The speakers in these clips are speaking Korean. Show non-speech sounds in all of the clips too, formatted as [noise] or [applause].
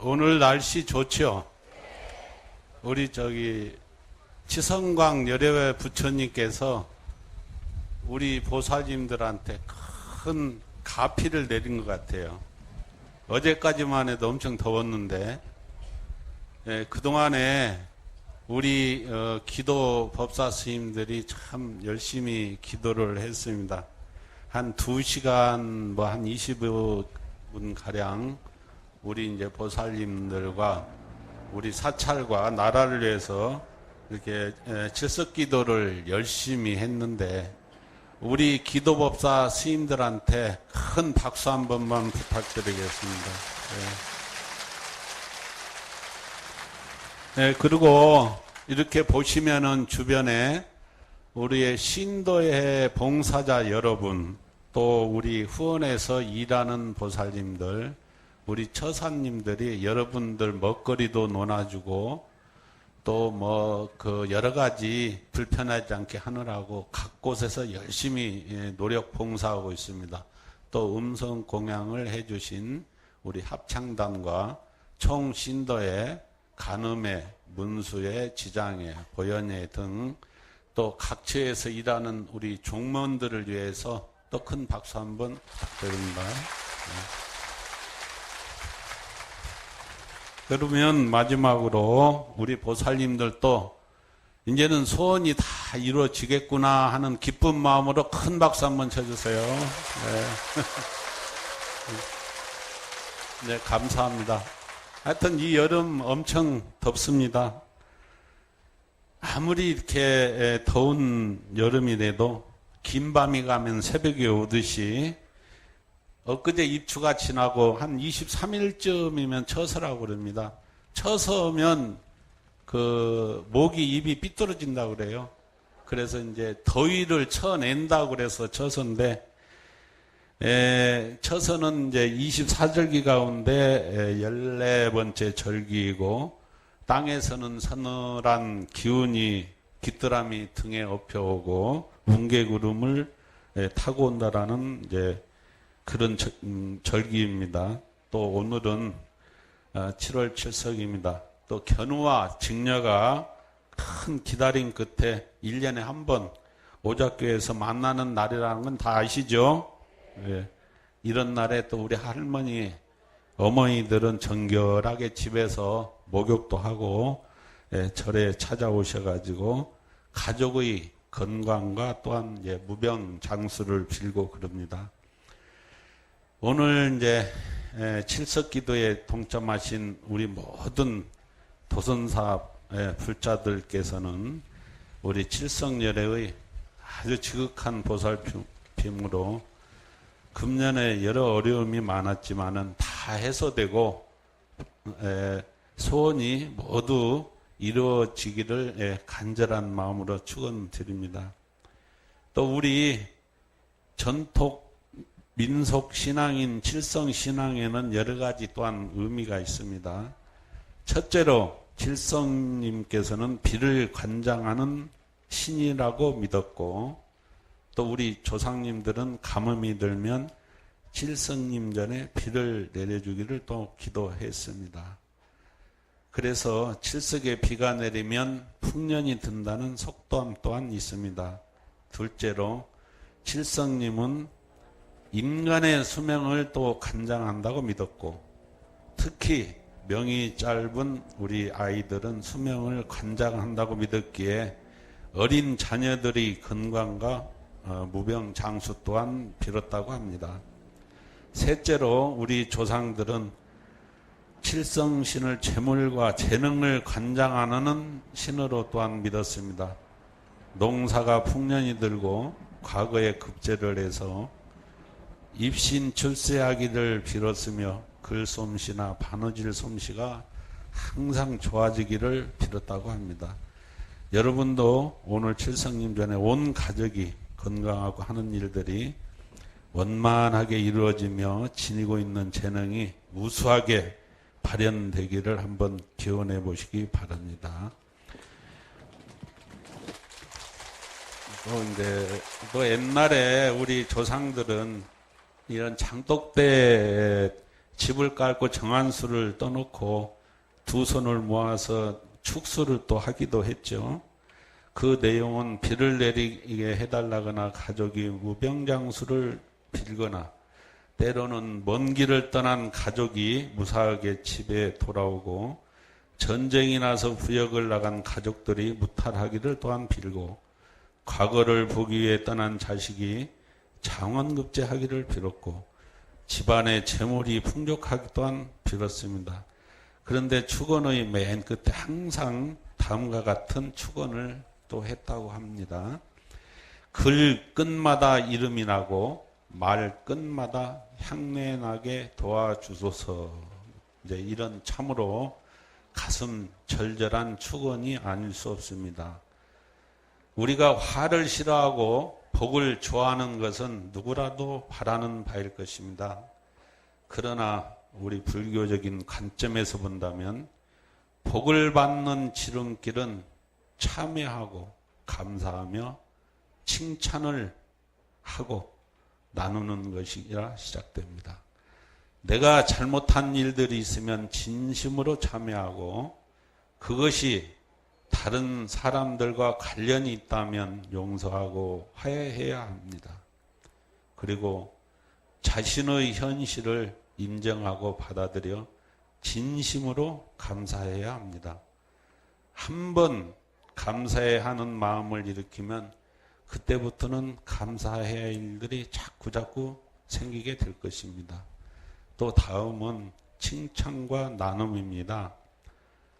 오늘 날씨 좋죠? 우리 저기 치성광 여려회 부처님께서 우리 보살님들한테 큰 가피를 내린 것 같아요. 어제까지만 해도 엄청 더웠는데 예, 그동안에 우리 어, 기도 법사 스님들이 참 열심히 기도를 했습니다. 한 2시간 뭐 한 25분 가량 우리 이제 보살님들과 우리 사찰과 나라를 위해서 이렇게 에, 칠석 기도를 열심히 했는데 우리 기도법사 스님들한테 큰 박수 한 번만 부탁드리겠습니다. 네. 네, 그리고 이렇게 보시면은 주변에 우리의 신도의 봉사자 여러분, 또 우리 후원에서 일하는 보살님들, 우리 처사님들이 여러분들 먹거리도 논아주고 또 뭐 그 여러 가지 불편하지 않게 하느라고 각 곳에서 열심히 예, 노력 봉사하고 있습니다. 또 음성 공양을 해주신 우리 합창단과 총 신도의 간음회, 문수회, 지장회, 보연회 등 또 각처에서 일하는 우리 종문들을 위해서 또 큰 박수 한번 부탁드립니다. 네. 그러면 마지막으로 우리 보살님들도 이제는 소원이 다 이루어지겠구나 하는 기쁜 마음으로 큰 박수 한번 쳐주세요. 네. [laughs] 네, 감사합니다. 하여튼 이 여름 엄청 덥습니다. 아무리 이렇게 더운 여름이라도 긴 밤이 가면 새벽이 오듯이 엊그제 입추가 지나고 한 23일쯤이면 처서라고 그럽니다. 처서면 그 목이 입이 삐뚤어진다고 그래요. 그래서 이제 더위를 쳐낸다고 그래서 처서인데 에, 처서는 이제 24절기 가운데 14번째 절기이고 땅에서는 서늘한 기운이 깃드람이 등에 업혀오고 뭉게구름을 타고 온다라는 이제 그런 절, 음, 절기입니다. 또 오늘은 7월 어, 7석입니다. 또 견우와 직녀가 큰 기다림 끝에 1년에 한 번 오작교에서 만나는 날이라는 건 다 아시죠? 예. 이런 날에 또 우리 할머니, 어머니들은 정결하게 집에서 목욕도 하고 예, 절에 찾아오셔가지고 가족의 건강과 또한 이제 무병 장수를 빌고 그럽니다. 오늘 이제 예, 칠석 기도에 동참하신 우리 모든 도선사 불자들께서는 우리 칠성열애의 아주 지극한 보살핌으로 금년에 여러 어려움이 많았지만은 다 해소되고 소원이 모두 이루어지기를 간절한 마음으로 축원드립니다. 또 우리 전통 민속 신앙인 칠성 신앙에는 여러 가지 또한 의미가 있습니다. 첫째로 칠성님께서는 비를 관장하는 신이라고 믿었고 또 우리 조상님들은 가뭄이 들면 칠성님 전에 비를 내려주기를 또 기도했습니다. 그래서 칠석에 비가 내리면 풍년이 든다는 속담 또한 있습니다. 둘째로 칠성님은 인간의 수명을 또 간장한다고 믿었고 특히 명이 짧은 우리 아이들은 수명을 관장한다고 믿었기에 어린 자녀들의 건강과 어, 무병 장수 또한 빌었다고 합니다. 셋째로 우리 조상들은 칠성신을 재물과 재능을 관장하는 신으로 또한 믿었습니다. 농사가 풍년이 들고 과거에 급제를 해서 입신 출세하기를 빌었으며 글솜씨나 바느질 솜씨가 항상 좋아지기를 빌었다고 합니다. 여러분도 오늘 칠성님 전에 온 가족이 건강하고 하는 일들이 원만하게 이루어지며 지니고 있는 재능이 우수하게 발현되기를 한번 기원해 보시기 바랍니다. 또 이제 또 옛날에 우리 조상들은 이런 장독대 집을 깔고 정한 수를 떠놓고 두 손을 모아서 축수를 또 하기도 했죠. 그 내용은 비를 내리게 해달라거나 가족이 무병장수를 빌거나 때로는 먼 길을 떠난 가족이 무사하게 집에 돌아오고 전쟁이 나서 부역을 나간 가족들이 무탈하기를 또한 빌고 과거를 보기 위해 떠난 자식이 장원급제하기를 빌었고 집안의 재물이 풍족하기 또한 빌었습니다. 그런데 축원의 맨 끝에 항상 다음과 같은 축원을 또 했다고 합니다. 글 끝마다 이름이 나고 말 끝마다 향내 나게 도와주소서. 이제 이런 참으로 가슴 절절한 축원이 아닐 수 없습니다. 우리가 화를 싫어하고 복을 좋아하는 것은 누구라도 바라는 바일 것입니다. 그러나 우리 불교적인 관점에서 본다면 복을 받는 지름길은 참여하고 감사하며 칭찬을 하고 나누는 것이라 시작됩니다. 내가 잘못한 일들이 있으면 진심으로 참여하고 그것이 다른 사람들과 관련이 있다면 용서하고 화해해야 합니다. 그리고 자신의 현실을 인정하고 받아들여 진심으로 감사해야 합니다. 한 번 감사해야 하는 마음을 일으키면 그때부터는 감사해야 할 일들이 자꾸 자꾸 생기게 될 것입니다. 또 다음은 칭찬과 나눔입니다.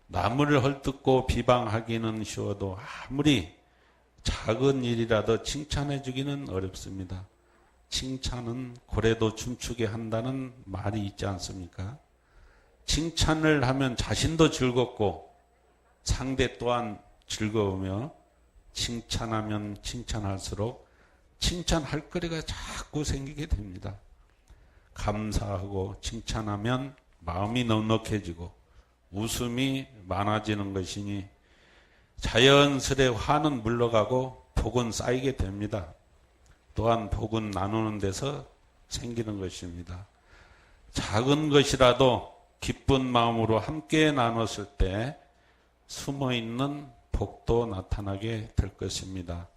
남을 헐뜯고 비방하기는 쉬워도 아무리 작은 일이라도 칭찬해 주기는 어렵습니다. 칭찬은 고래도 춤추게 한다는 말이 있지 않습니까? 칭찬을 하면 자신도 즐겁고 상대 또한 즐거우며 칭찬하면 칭찬할수록 칭찬할 거리가 자꾸 생기게 됩니다. 감사하고 칭찬하면 마음이 넉넉해지고 웃음이 많아지는 것이니 자연스레 화는 물러가고 복은 쌓이게 됩니다. 또한 복은 나누는 데서 생기는 것입니다. 작은 것이라도 기쁜 마음으로 함께 나눴을 때 숨어 있는 복도 나타나게 될 것입니다.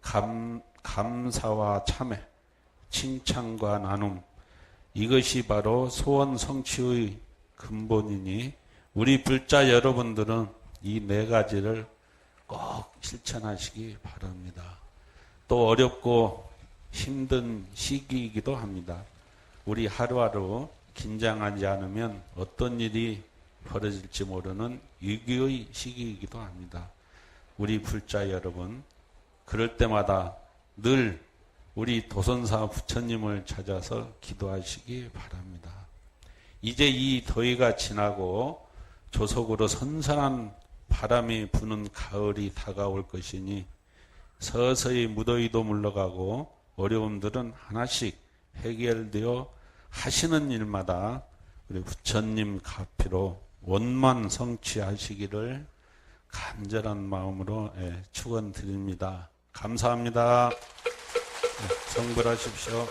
감, 감사와 참회, 칭찬과 나눔, 이것이 바로 소원 성취의 근본이니 우리 불자 여러분들은 이 네 가지를 꼭 실천하시기 바랍니다. 또 어렵고 힘든 시기이기도 합니다. 우리 하루하루 긴장하지 않으면 어떤 일이 벌어질지 모르는 위기의 시기이기도 합니다. 우리 불자 여러분, 그럴 때마다 늘 우리 도선사 부처님을 찾아서 기도하시기 바랍니다. 이제 이 더위가 지나고 조속으로 선선한 바람이 부는 가을이 다가올 것이니 서서히 무더위도 물러가고 어려움들은 하나씩 해결되어 하시는 일마다 우리 부처님 가피로 원만 성취하시기를 간절한 마음으로 예, 축원드립니다. 감사합니다. 네, 성불하십시오.